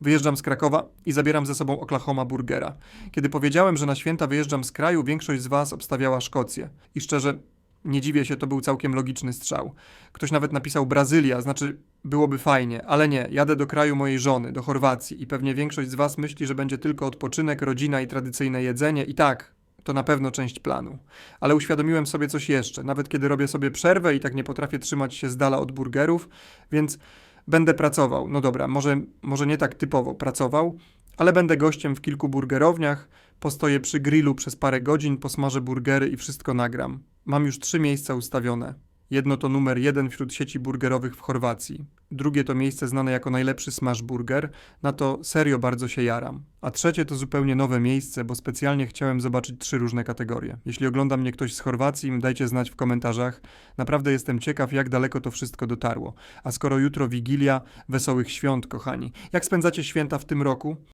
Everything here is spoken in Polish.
Wyjeżdżam z Krakowa i zabieram ze sobą Oklahoma Burgera. Kiedy powiedziałem, że na święta wyjeżdżam z kraju, większość z was obstawiała Szkocję. I szczerze, nie dziwię się, to był całkiem logiczny strzał. Ktoś nawet napisał Brazylia, znaczy byłoby fajnie, ale nie, jadę do kraju mojej żony, do Chorwacji i pewnie większość z was myśli, że będzie tylko odpoczynek, rodzina i tradycyjne jedzenie i tak, to na pewno część planu. Ale uświadomiłem sobie coś jeszcze, nawet kiedy robię sobie przerwę i tak nie potrafię trzymać się z dala od burgerów, więc będę pracował. No dobra, może, może nie tak typowo pracował, ale będę gościem w kilku burgerowniach, postoję przy grillu przez parę godzin, posmażę burgery i wszystko nagram. Mam już trzy miejsca ustawione. Jedno to numer jeden wśród sieci burgerowych w Chorwacji. Drugie to miejsce znane jako najlepszy smash burger. Na to serio bardzo się jaram. A trzecie to zupełnie nowe miejsce, bo specjalnie chciałem zobaczyć trzy różne kategorie. Jeśli ogląda mnie ktoś z Chorwacji, dajcie znać w komentarzach. Naprawdę jestem ciekaw, jak daleko to wszystko dotarło. A skoro jutro Wigilia, wesołych świąt, kochani. Jak spędzacie święta w tym roku?